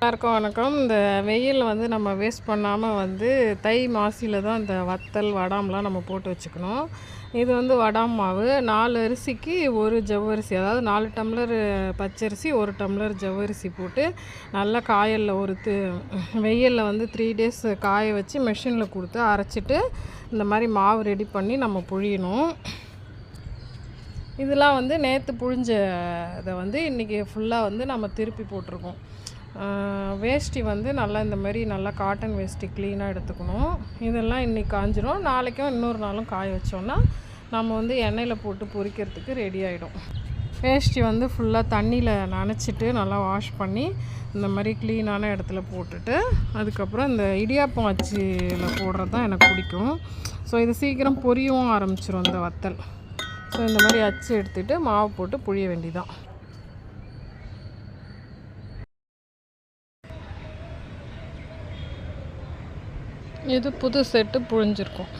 எல்லாருக்கும் வணக்கம். இந்த வெயில் வந்து நம்ம வேஸ்ட் பண்ணாமல் வந்து தை மாசியில் தான் இந்த வத்தல் வடாம்லாம் நம்ம போட்டு வச்சுக்கணும். இது வந்து வடாம் மாவு. நாலு அரிசிக்கு ஒரு ஜவ்வரிசி அதாவது நாலு டம்ளர் பச்சரிசி ஒரு டம்ளர் ஜவ்வரிசி போட்டு நல்லா காயலில் ஒரு து வெயிலில் வந்து த்ரீ டேஸ் காய வச்சு மிஷினில் கொடுத்து அரைச்சிட்டு இந்த மாதிரி மாவு ரெடி பண்ணி நம்ம புழியணும். இதெல்லாம் வந்து நேற்று புழிஞ்ச இதை வந்து இன்றைக்கி ஃபுல்லாக வந்து நம்ம திருப்பி போட்டிருக்கோம். வேஷ்டி வந்து நல்லா இந்த மாதிரி நல்லா காட்டன் வேஷ்டி க்ளீனாக எடுத்துக்கணும். இதெல்லாம் இன்றைக்கி காஞ்சிரும். நாளைக்கும் இன்னொரு நாளும் காய வச்சோன்னா நம்ம வந்து எண்ணெயில் போட்டு பொரிக்கிறதுக்கு ரெடி ஆகிடும் வேஷ்டி வந்து ஃபுல்லாக தண்ணியில் நனைச்சிட்டு நல்லா வாஷ் பண்ணி இந்த மாதிரி க்ளீனான இடத்துல போட்டுட்டு அதுக்கப்புறம் இந்த இடியாப்பம் அச்சியில் போடுறது தான் எனக்கு பிடிக்கும். ஸோ இது சீக்கிரம் பொரியவும் ஆரம்பிச்சிரும் இந்த வத்தல். ஸோ இந்த மாதிரி அச்சு எடுத்துகிட்டு மாவு போட்டு புழிய வேண்டிதான் இது புது செட்டு புழிஞ்சிருக்கும்.